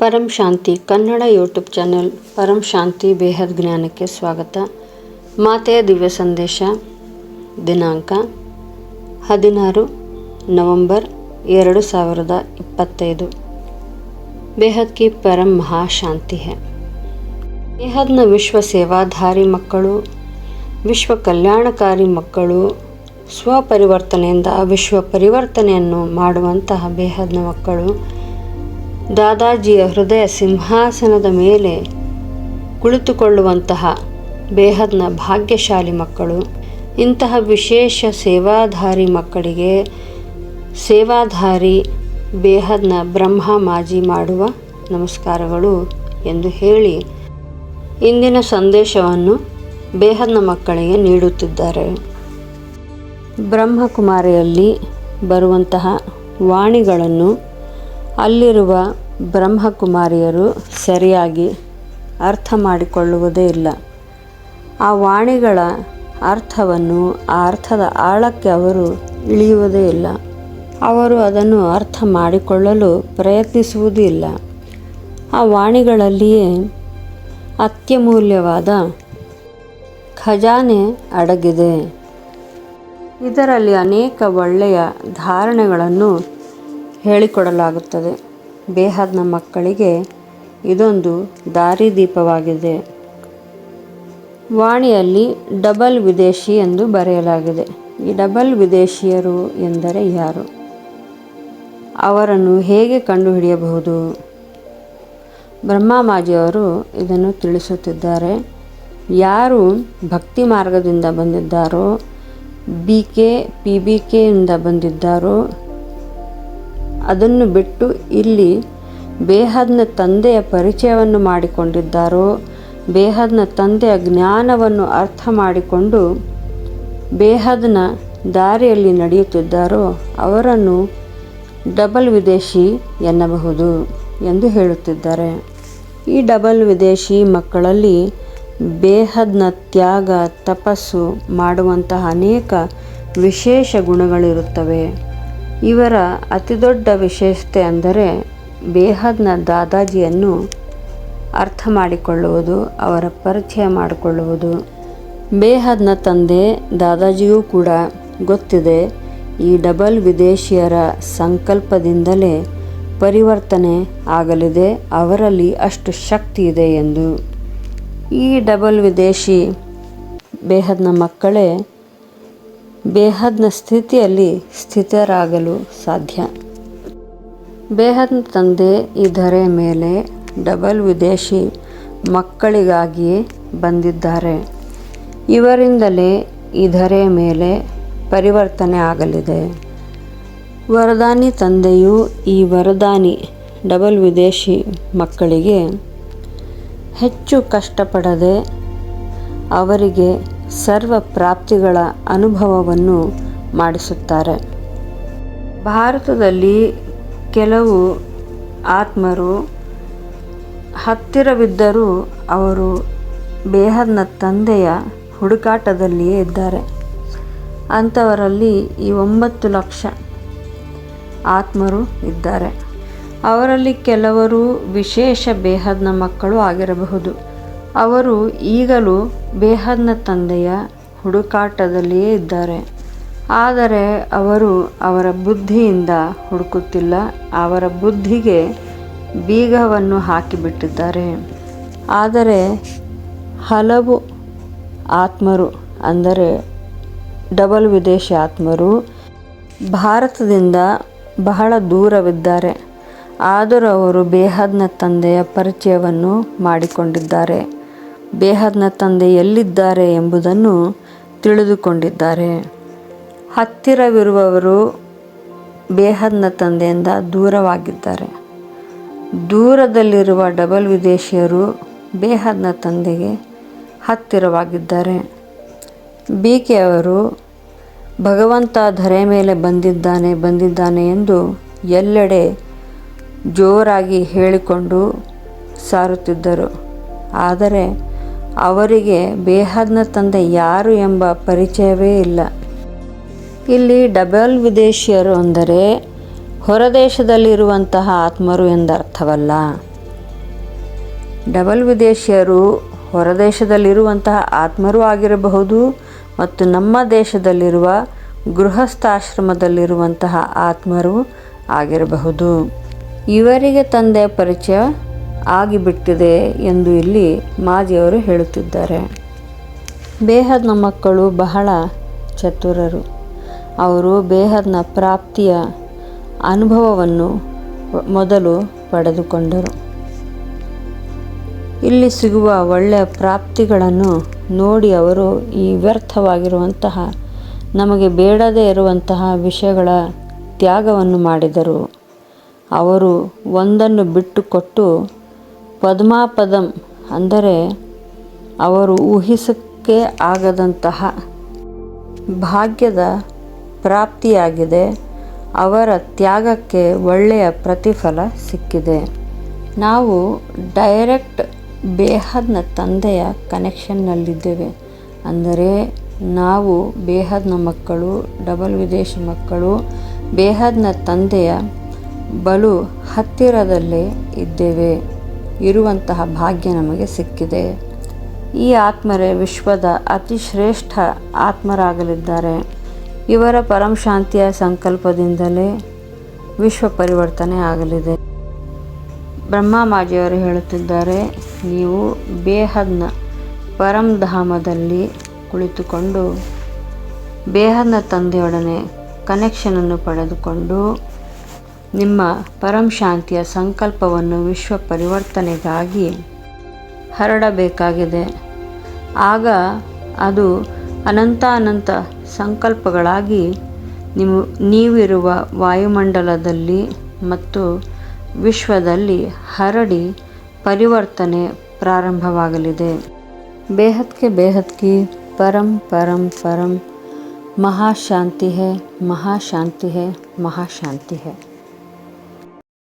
ಪರಂ Shanti Kannada YouTube channel Param Shanti ಬೇಹದ್ ಜ್ಞಾನಕ್ಕೆ ಸ್ವಾಗತ. ಮಾತೆಯ ದಿವ್ಯ ಸಂದೇಶ, ದಿನಾಂಕ, ಹದಿನಾರು ನವೆಂಬರ್ ಎರಡು ಸಾವಿರದ ಇಪ್ಪತ್ತೈದು. ಬೇಹದ್ ಕಿ ಪರಂ ಮಹಾಶಾಂತಿ ಹೇ. ಬೇಹದ್ನ ವಿಶ್ವ ಸೇವಾಧಾರಿ ಮಕ್ಕಳು, ವಿಶ್ವ ಕಲ್ಯಾಣಕಾರಿ ಮಕ್ಕಳು, ಸ್ವಪರಿವರ್ತನೆಯಿಂದ ವಿಶ್ವ ಪರಿವರ್ತನೆಯನ್ನು ಮಾಡುವಂತಹ ಬೇಹದ್ನ ಮಕ್ಕಳು ದಾದಾಜಿಯ ಹೃದಯ ಸಿಂಹಾಸನದ ಮೇಲೆ ಕುಳಿತುಕೊಳ್ಳುವಂತಹ ಬೇಹದ್ನ ಭಾಗ್ಯಶಾಲಿ ಮಕ್ಕಳು, ಇಂತಹ ವಿಶೇಷ ಸೇವಾಧಾರಿ ಮಕ್ಕಳಿಗೆ ಸೇವಾಧಾರಿ ಬೇಹದ್ನ ಬ್ರಹ್ಮ ಮಾಜಿ ಮಾಡುವ ನಮಸ್ಕಾರಗಳು ಎಂದು ಹೇಳಿ ಇಂದಿನ ಸಂದೇಶವನ್ನು ಬೇಹದ್ನ ಮಕ್ಕಳಿಗೆ ನೀಡುತ್ತಿದ್ದಾರೆ. ಬ್ರಹ್ಮಕುಮಾರಿಯಲ್ಲಿ ಬರುವಂತಹ ವಾಣಿಗಳನ್ನು ಅಲ್ಲಿರುವ ಬ್ರಹ್ಮಕುಮಾರಿಯರು ಸರಿಯಾಗಿ ಅರ್ಥ ಮಾಡಿಕೊಳ್ಳುವುದೇ ಇಲ್ಲ. ಆ ವಾಣಿಗಳ ಅರ್ಥವನ್ನು ಆ ಅರ್ಥದ ಆಳಕ್ಕೆ ಅವರು ಇಳಿಯುವುದೇ ಇಲ್ಲ. ಅವರು ಅದನ್ನು ಅರ್ಥ ಮಾಡಿಕೊಳ್ಳಲು ಪ್ರಯತ್ನಿಸುವುದೂ ಇಲ್ಲ. ಆ ವಾಣಿಗಳಲ್ಲಿಯೇ ಅತ್ಯಮೂಲ್ಯವಾದ ಖಜಾನೆ ಅಡಗಿದೆ. ಇದರಲ್ಲಿ ಅನೇಕ ಒಳ್ಳೆಯ ಧಾರಣೆಗಳನ್ನು ಹೇಳಿಕೊಡಲಾಗುತ್ತದೆ. ಬೇಹದ್ನ ಮಕ್ಕಳಿಗೆ ಇದೊಂದು ದಾರಿದೀಪವಾಗಿದೆ. ವಾಣಿಯಲ್ಲಿ ಡಬಲ್ ವಿದೇಶಿ ಎಂದು ಬರೆಯಲಾಗಿದೆ. ಈ ಡಬಲ್ ವಿದೇಶಿಯರು ಎಂದರೆ ಯಾರು? ಅವರನ್ನು ಹೇಗೆ ಕಂಡುಹಿಡಿಯಬಹುದು? ಬ್ರಹ್ಮಮಾಜಿಯವರು ಇದನ್ನು ತಿಳಿಸುತ್ತಿದ್ದಾರೆ. ಯಾರು ಭಕ್ತಿ ಮಾರ್ಗದಿಂದ ಬಂದಿದ್ದಾರೋ, ಬಿ ಕೆ, ಪಿ ಬಿ ಕೆಯಿಂದ ಬಂದಿದ್ದಾರೋ ಅದನ್ನು ಬಿಟ್ಟು ಇಲ್ಲಿ ಬೇಹದ್ನ ತಂದೆಯ ಪರಿಚಯವನ್ನು ಮಾಡಿಕೊಂಡಿದ್ದಾರೋ, ಬೇಹದ್ನ ತಂದೆಯ ಜ್ಞಾನವನ್ನು ಅರ್ಥ ಮಾಡಿಕೊಂಡು ಬೇಹದ್ನ ದಾರಿಯಲ್ಲಿ ನಡೆಯುತ್ತಿದ್ದಾರೋ, ಅವರನ್ನು ಡಬಲ್ ವಿದೇಶಿ ಎನ್ನಬಹುದು ಎಂದು ಹೇಳುತ್ತಿದ್ದಾರೆ. ಈ ಡಬಲ್ ವಿದೇಶಿ ಮಕ್ಕಳಲ್ಲಿ ಬೇಹದ್ನ ತ್ಯಾಗ, ತಪಸ್ಸು ಮಾಡುವಂತಹ ಅನೇಕ ವಿಶೇಷ ಗುಣಗಳಿರುತ್ತವೆ. ಇವರ ಅತಿದೊಡ್ಡ ವಿಶೇಷತೆ ಅಂದರೆ ಬೇಹದ್ನ ದಾದಾಜಿಯನ್ನು ಅರ್ಥ ಮಾಡಿಕೊಳ್ಳುವುದು, ಅವರ ಪರಿಚಯ ಮಾಡಿಕೊಳ್ಳುವುದು. ಬೇಹದ್ನ ತಂದೆ ದಾದಾಜಿಯೂ ಕೂಡ ಗೊತ್ತಿದೆ, ಈ ಡಬಲ್ ವಿದೇಶಿಯರ ಸಂಕಲ್ಪದಿಂದಲೇ ಪರಿವರ್ತನೆ ಆಗಲಿದೆ, ಅವರಲ್ಲಿ ಅಷ್ಟು ಶಕ್ತಿ ಇದೆ ಎಂದು. ಈ ಡಬಲ್ ವಿದೇಶಿ ಬೇಹದ್ನ ಮಕ್ಕಳೇ ಬೇಹದ್ನ ಸ್ಥಿತಿಯಲ್ಲಿ ಸ್ಥಿತರಾಗಲು ಸಾಧ್ಯ. ಬೇಹದ್ನ ತಂದೆ ಇದರ ಮೇಲೆ ಡಬಲ್ ವಿದೇಶಿ ಮಕ್ಕಳಿಗಾಗಿಯೇ ಬಂದಿದ್ದಾರೆ. ಇವರಿಂದಲೇ ಇದರ ಮೇಲೆ ಪರಿವರ್ತನೆ ಆಗಲಿದೆ. ವರದಾನಿ ತಂದೆಯು ಈ ವರದಾನಿ ಡಬಲ್ ವಿದೇಶಿ ಮಕ್ಕಳಿಗೆ ಹೆಚ್ಚು ಕಷ್ಟಪಡದೆ ಅವರಿಗೆ ಸರ್ವ ಪ್ರಾಪ್ತಿಗಳ ಅನುಭವವನ್ನು ಮಾಡಿಸುತ್ತಾರೆ. ಭಾರತದಲ್ಲಿ ಕೆಲವು ಆತ್ಮರು ಹತ್ತಿರವಿದ್ದರೂ ಅವರು ಬೇಹದ್ನ ತಂದೆಯ ಹುಡುಕಾಟದಲ್ಲಿಯೇ ಇದ್ದಾರೆ. ಅಂಥವರಲ್ಲಿ ಈ ಒಂಬತ್ತು ಲಕ್ಷ ಆತ್ಮರು ಇದ್ದಾರೆ. ಅವರಲ್ಲಿ ಕೆಲವರು ವಿಶೇಷ ಬೇಹದ್ನ ಮಕ್ಕಳು ಆಗಿರಬಹುದು. ಅವರು ಈಗಲೂ ಬೇಹದ್ನ ತಂದೆಯ ಹುಡುಕಾಟದಲ್ಲಿಯೇ ಇದ್ದಾರೆ. ಆದರೆ ಅವರು ಅವರ ಬುದ್ಧಿಯಿಂದ ಹುಡುಕುತ್ತಿಲ್ಲ. ಅವರ ಬುದ್ಧಿಗೆ ಬೀಗವನ್ನು ಹಾಕಿಬಿಟ್ಟಿದ್ದಾರೆ. ಆದರೆ ಹಲವು ಆತ್ಮರು, ಅಂದರೆ ಡಬಲ್ ವಿದೇಶಿ ಆತ್ಮರು, ಭಾರತದಿಂದ ಬಹಳ ದೂರವಿದ್ದಾರೆ. ಆದರೂ ಅವರು ಬೇಹದ್ನ ತಂದೆಯ ಪರಿಚಯವನ್ನು ಮಾಡಿಕೊಂಡಿದ್ದಾರೆ. ಬೇಹದ್ನ ತಂದೆ ಎಲ್ಲಿದ್ದಾರೆ ಎಂಬುದನ್ನು ತಿಳಿದುಕೊಂಡಿದ್ದಾರೆ. ಹತ್ತಿರವಿರುವವರು ಬೇಹದ್ನ ತಂದೆಯಿಂದ ದೂರವಾಗಿದ್ದಾರೆ. ದೂರದಲ್ಲಿರುವ ಡಬಲ್ ವಿದೇಶಿಯರು ಬೇಹದ್ನ ತಂದೆಗೆ ಹತ್ತಿರವಾಗಿದ್ದಾರೆ. ಬಿ ಕೆ ಅವರು ಭಗವಂತ ಧರೆ ಮೇಲೆ ಬಂದಿದ್ದಾನೆ ಬಂದಿದ್ದಾನೆ ಎಂದು ಎಲ್ಲೆಡೆ ಜೋರಾಗಿ ಹೇಳಿಕೊಂಡು ಸಾರುತ್ತಿದ್ದರು. ಆದರೆ ಅವರಿಗೆ ಬೇಹದ್ನ ತಂದೆ ಯಾರು ಎಂಬ ಪರಿಚಯವೇ ಇಲ್ಲ. ಇಲ್ಲಿ ಡಬಲ್ ವಿದೇಶಿಯರು ಅಂದರೆ ಹೊರದೇಶದಲ್ಲಿರುವಂತಹ ಆತ್ಮರು ಎಂದರ್ಥವಲ್ಲ. ಡಬಲ್ ವಿದೇಶಿಯರು ಹೊರದೇಶದಲ್ಲಿರುವಂತಹ ಆತ್ಮರೂ ಆಗಿರಬಹುದು ಮತ್ತು ನಮ್ಮ ದೇಶದಲ್ಲಿರುವ ಗೃಹಸ್ಥಾಶ್ರಮದಲ್ಲಿರುವಂತಹ ಆತ್ಮರು ಆಗಿರಬಹುದು. ಇವರಿಗೆ ತಂದೆ ಪರಿಚಯ ಆಗಿಬಿಟ್ಟಿದೆ ಎಂದು ಇಲ್ಲಿ ಮಾಜಿಯವರು ಹೇಳುತ್ತಿದ್ದಾರೆ. ಬೇಹದ್ನ ಮಕ್ಕಳು ಬಹಳ ಚತುರರು. ಅವರು ಬೇಹದ್ನ ಪ್ರಾಪ್ತಿಯ ಅನುಭವವನ್ನು ಮೊದಲು ಪಡೆದುಕೊಂಡರು. ಇಲ್ಲಿ ಸಿಗುವ ಒಳ್ಳೆಯ ಪ್ರಾಪ್ತಿಗಳನ್ನು ನೋಡಿ ಅವರು ಈ ವ್ಯರ್ಥವಾಗಿರುವಂತಹ, ನಮಗೆ ಬೇಡದೇ ಇರುವಂತಹ ವಿಷಯಗಳ ತ್ಯಾಗವನ್ನು ಮಾಡಿದರು. ಅವರು ಒಂದನ್ನು ಬಿಟ್ಟುಕೊಟ್ಟು ಪದ್ಮಾಪದಂ ಅಂದರೆ ಅವರು ಊಹಿಸಕ್ಕೆ ಆಗದಂತಹ ಭಾಗ್ಯದ ಪ್ರಾಪ್ತಿಯಾಗಿದೆ, ಅವರ ತ್ಯಾಗಕ್ಕೆ ಒಳ್ಳೆಯ ಪ್ರತಿಫಲ ಸಿಕ್ಕಿದೆ. ನಾವು ಡೈರೆಕ್ಟ್ ಬೇಹದ್ನ ತಂದೆಯ ಕನೆಕ್ಷನ್ನಲ್ಲಿದ್ದೇವೆ. ಅಂದರೆ ನಾವು ಬೇಹದ್ನ ಮಕ್ಕಳು, ಡಬಲ್ ವಿದೇಶಿ ಮಕ್ಕಳು, ಬೇಹದ್ನ ತಂದೆಯ ಬಲು ಹತ್ತಿರದಲ್ಲೇ ಇದ್ದೇವೆ. ಇರುವಂತಹ ಭಾಗ್ಯ ನಮಗೆ ಸಿಕ್ಕಿದೆ. ಈ ಆತ್ಮರೇ ವಿಶ್ವದ ಅತಿ ಶ್ರೇಷ್ಠ ಆತ್ಮರಾಗಲಿದ್ದಾರೆ. ಇವರ ಪರಂ ಶಾಂತಿಯ ಸಂಕಲ್ಪದಿಂದಲೇ ವಿಶ್ವ ಪರಿವರ್ತನೆ ಆಗಲಿದೆ. ಬ್ರಹ್ಮ ಮಾಜಿಯವರು ಹೇಳುತ್ತಿದ್ದಾರೆ, ನೀವು ಬೇಹದ್ನ ಪರಂಧಾಮದಲ್ಲಿ ಕುಳಿತುಕೊಂಡು, ಬೇಹದ್ನ ತಂದೆಯೊಡನೆ ಕನೆಕ್ಷನನ್ನು ಪಡೆದುಕೊಂಡು ನಿಮ್ಮ ಪರಂ ಶಾಂತಿಯ ಸಂಕಲ್ಪವನ್ನು ವಿಶ್ವ ಪರಿವರ್ತನೆಗಾಗಿ ಹರಡಬೇಕಾಗಿದೆ. ಆಗ ಅದು ಅನಂತ ಅನಂತ ಸಂಕಲ್ಪಗಳಾಗಿ ನಿಮ್ಮ ನೀವಿರುವ ವಾಯುಮಂಡಲದಲ್ಲಿ ಮತ್ತು ವಿಶ್ವದಲ್ಲಿ ಹರಡಿ ಪರಿವರ್ತನೆ ಪ್ರಾರಂಭವಾಗಲಿದೆ. ಬೇಹತ್ಕೆ ಬೇಹತ್ಕಿ ಪರಂ ಪರಂ ಪರಂ ಮಹಾಶಾಂತಿ ಹೇ ಮಹಾಶಾಂತಿ ಹೇ ಮಹಾಶಾಂತಿ ಹೇ